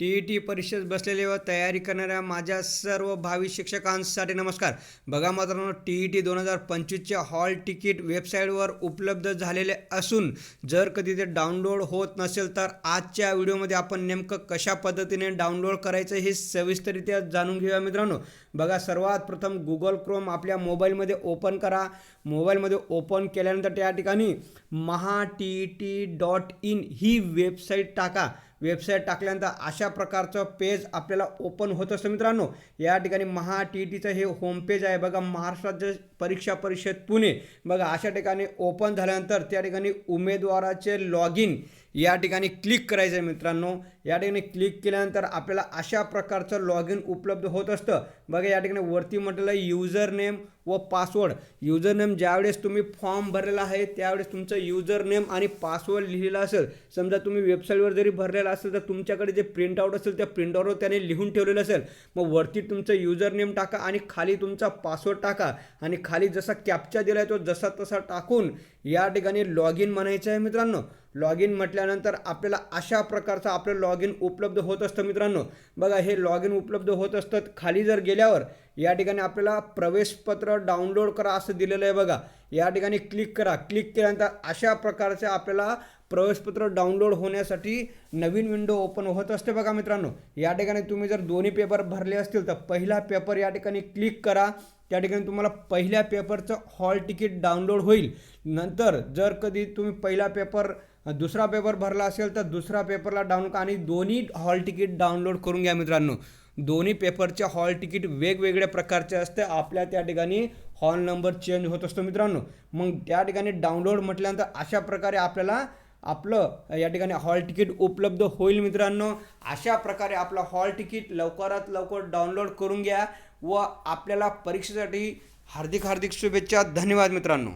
T E T परीक्षेत बसलेले व तयारी करणाऱ्या माझ्या सर्व भावी शिक्षकांसाठी नमस्कार. बघा मित्रांनो टी ई टी दोन हजार पंचवीसच्या हॉल तिकीट वेबसाईटवर उपलब्ध झालेले असून जर कधी ते डाउनलोड होत नसेल तर आजच्या व्हिडिओमध्ये आपण नेमकं कशा पद्धतीने डाउनलोड करायचं हे सविस्तरित्या जाणून घेऊया मित्रांनो. बघा सर्वात प्रथम गुगल क्रोम आपल्या मोबाईलमध्ये ओपन करा. मोबाईलमध्ये ओपन केल्यानंतर त्या ठिकाणी Maha T E T dot in he website टाका. वेबसाईट टाकल्यानंतर अशा प्रकारचं पेज आपल्याला ओपन होत असतं मित्रांनो. या ठिकाणी महा टी ई टीचं हे होम पेज आहे बघा महाराष्ट्र परीक्षा परिषद पुणे. बघा अशा ठिकाणी ओपन झाल्यानंतर त्या ठिकाणी उमेदवाराचे लॉग इन या ठिकाणी क्लिक करायचं आहे मित्रांनो. या ठिकाणी क्लिक केल्यानंतर आपल्याला अशा प्रकारचं लॉग इन उपलब्ध होत असतं. बघा या ठिकाणी वरती म्हटलेलं युजर नेम व पासवर्ड युजर नेम ज्यावेळेस तुम्ही फॉर्म भरलेला आहे त्यावेळेस तुमचं युजर नेम आणि पासवर्ड लिहिलेलं असेल. समजा तुम्ही वेबसाईटवर जरी भरलेला असेल तर तुमच्याकडे जे प्रिंटआउट असेल त्या प्रिंटआउटवर त्याने लिहून ठेवलेलं असेल. मग वरती तुमचं युजर नेम टाका आणि खाली तुमचा पासवर्ड टाका. आणि खाली जसा कॅप्चा दिला आहे तो जसा तसा टाकून या ठिकाणी लॉग इन म्हणायचं आहे मित्रांनो. लॉग इन म्हटल्यानंतर आपल्याला अशा प्रकारचं आपलं लॉग इन उपलब्ध होत असतं मित्रांनो. बघा हे लॉग इन उपलब्ध होत असतं. खाली जर गेल्यावर या ठिकाणी आपल्याला प्रवेशपत्र डाउनलोड करा असं दिलेलं आहे बघा. या ठिकाणी क्लिक करा. क्लिक केल्यानंतर अशा प्रकारचे आपल्याला प्रवेशपत्र डाउनलोड होण्यासाठी नवीन विंडो ओपन होत असते बघा मित्रांनो. या ठिकाणी तुम्ही जर दोन्ही पेपर भरले असतील तर पहिला पेपर या ठिकाणी क्लिक करा. त्या ठिकाणी तुम्हाला पहिल्या पेपरचं हॉल तिकीट डाउनलोड होईल. नंतर जर कधी तुम्ही पहिला पेपर दुसरा पेपर भरला असेल तर दुसरा पेपरला डाऊन आणि दोन्ही हॉल तिकीट डाउनलोड करून घ्या मित्रांनो. दोन्ही पेपरचे हॉल तिकीट वेगवेगळ्या प्रकारचे असते. आपल्या त्या ठिकाणी हॉल नंबर चेंज होत असतो मित्रांनो. मग त्या ठिकाणी डाउनलोड म्हटल्यानंतर अशा प्रकारे आपल्याला आपलं या ठिकाणी हॉल तिकीट उपलब्ध होईल मित्रांनो. अशा प्रकारे आपलं हॉल तिकीट लवकरात लवकर डाउनलोड करून घ्या व आपल्याला परीक्षेसाठी हार्दिक हार्दिक शुभेच्छा. धन्यवाद मित्रांनो.